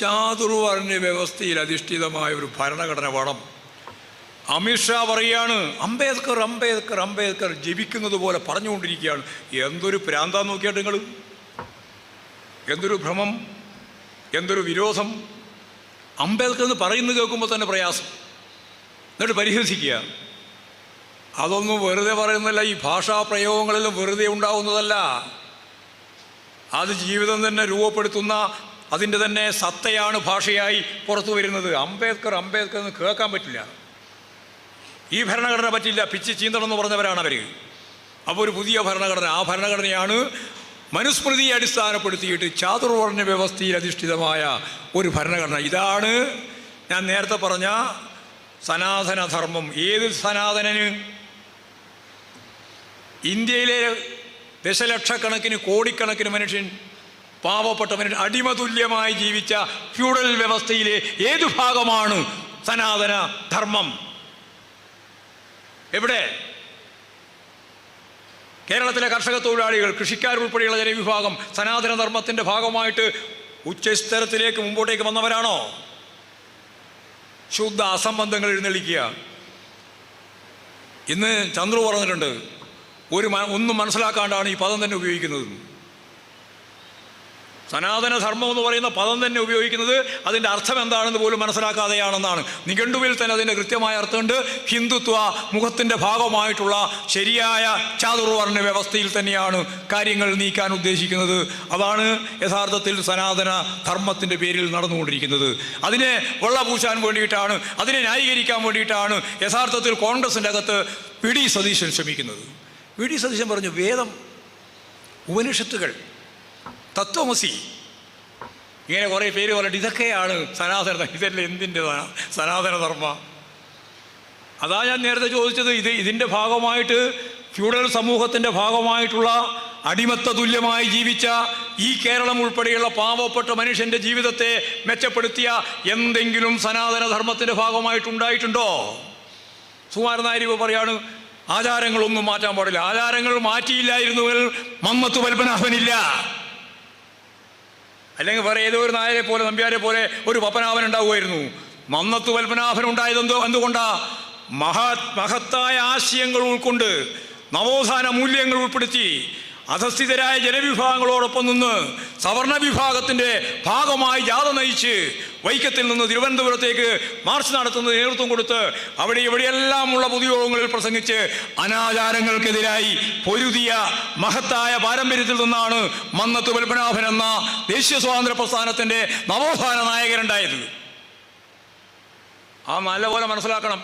ചാതുർവർണ വ്യവസ്ഥയിൽ അധിഷ്ഠിതമായ ഒരു ഭരണഘടന വേണം. അമിത്ഷാ പറയാണ് അംബേദ്കർ അംബേദ്കർ അംബേദ്കർ ജപിക്കുന്നത് പോലെ പറഞ്ഞുകൊണ്ടിരിക്കുകയാണ്. എന്തൊരു പ്രാന്താ നോക്കിയാട്ട് നിങ്ങൾ എന്തൊരു ഭ്രമം? എന്തൊരു വിരോധം? അംബേദ്കർ എന്ന് പറയുന്നത് കേൾക്കുമ്പോൾ തന്നെ പ്രയാസം. എന്നിട്ട് പരിഹസിക്കുക. അതൊന്നും വെറുതെ പറയുന്നതല്ല ഈ ഭാഷാ പ്രയോഗങ്ങളിലും വെറുതെ ഉണ്ടാവുന്നതല്ല. അത് ജീവിതം തന്നെ രൂപപ്പെടുത്തുന്ന അതിന്റെ തന്നെ സത്തയാണ് ഭാഷയായി പുറത്തു വരുന്നത്. അംബേദ്കർ അംബേദ്കർ എന്ന് കേൾക്കാൻ പറ്റില്ല. ഈ ഭരണഘടന പറ്റില്ല. പിച്ച് ചീന്തണം എന്ന് പറഞ്ഞവരാണ് അവർ അപ്പോൾ ഒരു പുതിയ ഭരണഘടന. ആ ഭരണഘടനയാണ് മനുസ്മൃതിയെ അടിസ്ഥാനപ്പെടുത്തിയിട്ട് ചാതുർവർണ വ്യവസ്ഥയിൽ അധിഷ്ഠിതമായ ഒരു ഭരണഘടന. ഇതാണ് ഞാൻ നേരത്തെ പറഞ്ഞ സനാതനധർമ്മം. ഏത് സനാതനന്? ഇന്ത്യയിലെ ദശലക്ഷക്കണക്കിന് കോടിക്കണക്കിന് മനുഷ്യൻ പാവപ്പെട്ട മനുഷ്യൻ അടിമതുല്യമായി ജീവിച്ച ഫ്യൂഡൽ വ്യവസ്ഥയിലെ ഏതു ഭാഗമാണ് സനാതന ധർമ്മം? എവിടെ? കേരളത്തിലെ കർഷക തൊഴിലാളികൾ കൃഷിക്കാരുൾപ്പെടെയുള്ള ജനവിഭാഗം സനാതന ധർമ്മത്തിന്റെ ഭാഗമായിട്ട് ഉച്ചസ്ഥരത്തിലേക്ക് മുമ്പോട്ടേക്ക് വന്നവരാണോ? ശുദ്ധ അസംബന്ധങ്ങൾ എഴുന്നള്ളിക്കുക. ഇന്ന് ചന്ദ്രു പറഞ്ഞിട്ടുണ്ട് ഒരു ഒന്നും മനസ്സിലാക്കാണ്ടാണ് ഈ പദം തന്നെ ഉപയോഗിക്കുന്നത്. സനാതന ധർമ്മം എന്ന് പറയുന്ന പദം തന്നെ ഉപയോഗിക്കുന്നത് അതിന്റെ അർത്ഥം എന്താണെന്ന് പോലും മനസ്സിലാക്കാതെയാണെന്നാണ്. നിഘണ്ടുവിൽ തന്നെ അതിന്റെ കൃത്യമായ അർത്ഥമുണ്ട്. ഹിന്ദുത്വ മുഖത്തിന്റെ ഭാഗമായിട്ടുള്ള ശരിയായ ചാതുർവർണ വ്യവസ്ഥയിൽ തന്നെയാണ് കാര്യങ്ങൾ നീക്കാൻ ഉദ്ദേശിക്കുന്നത്. അതാണ് യഥാർത്ഥത്തിൽ സനാതന ധർമ്മത്തിന്റെ പേരിൽ നടന്നുകൊണ്ടിരിക്കുന്നത്. അതിനെ വെള്ളപൂശാൻ വേണ്ടിയിട്ടാണ് അതിനെ ന്യായീകരിക്കാൻ വേണ്ടിയിട്ടാണ് യഥാർത്ഥത്തിൽ കോൺഗ്രസിന്റെ അകത്ത് പി. ഡി. സതീശൻ ശ്രമിക്കുന്നത്. V D. സതീശൻ പറഞ്ഞു വേദം ഉപനിഷത്തുകൾ തത്വമസി. ഇങ്ങനെ കുറേ പേര് പറഞ്ഞിട്ട് ഇതൊക്കെയാണ് സനാതന. ഇതല്ല എന്തിന്റെ സനാതനധർമ്മ അതാ ഞാൻ നേരത്തെ ചോദിച്ചത് ഇത് ഇതിന്റെ ഭാഗമായിട്ട് ഫ്യൂഡൽ സമൂഹത്തിന്റെ ഭാഗമായിട്ടുള്ള അടിമത്ത തുല്യമായി ജീവിച്ച ഈ കേരളം ഉൾപ്പെടെയുള്ള പാവപ്പെട്ട മനുഷ്യന്റെ ജീവിതത്തെ മെച്ചപ്പെടുത്തിയ എന്തെങ്കിലും സനാതനധർമ്മത്തിന്റെ ഭാഗമായിട്ടുണ്ടായിട്ടുണ്ടോ? ഇപ്പോൾ പറയാണ് ആചാരങ്ങളൊന്നും മാറ്റാൻ പാടില്ല. ആചാരങ്ങൾ മാറ്റിയില്ലായിരുന്നുവെങ്കിൽ മമ്മത്ത് പത്മനാഭനില്ല. അല്ലെങ്കിൽ വേറെ ഏതോ ഒരു നായരെ പോലെ നമ്പ്യാരെ പോലെ ഒരു പപ്പനാഭൻ ഉണ്ടാവുമായിരുന്നു മന്നത്ത് പത്മനാഭൻ ഉണ്ടായത് എന്തോ എന്തുകൊണ്ടാ? മഹാ മഹത്തായ ആശയങ്ങൾ ഉൾക്കൊണ്ട് നവോത്ഥാന മൂല്യങ്ങൾ ഉൾപ്പെടുത്തി അധസ്ഥിതരായ ജനവിഭാഗങ്ങളോടൊപ്പം നിന്ന് സവർണ വിഭാഗത്തിന്റെ ഭാഗമായി ജാഥ നയിച്ച് വൈക്കത്തിൽ നിന്ന് തിരുവനന്തപുരത്തേക്ക് മാർച്ച് നടത്തുന്നത് നേതൃത്വം കൊടുത്ത് അവിടെ ഇവിടെയെല്ലാമുള്ള പൊതുയോഗങ്ങളിൽ പ്രസംഗിച്ച് അനാചാരങ്ങൾക്കെതിരായി പൊരുതിയ മഹത്തായ പാരമ്പര്യത്തിൽ നിന്നാണ് മന്നത്ത് പത്മനാഭൻ എന്ന ദേശീയ സ്വാതന്ത്ര്യ പ്രസ്ഥാനത്തിന്റെ നവോത്ഥാന നായകരുണ്ടായത് ആ നല്ലപോലെ മനസ്സിലാക്കണം.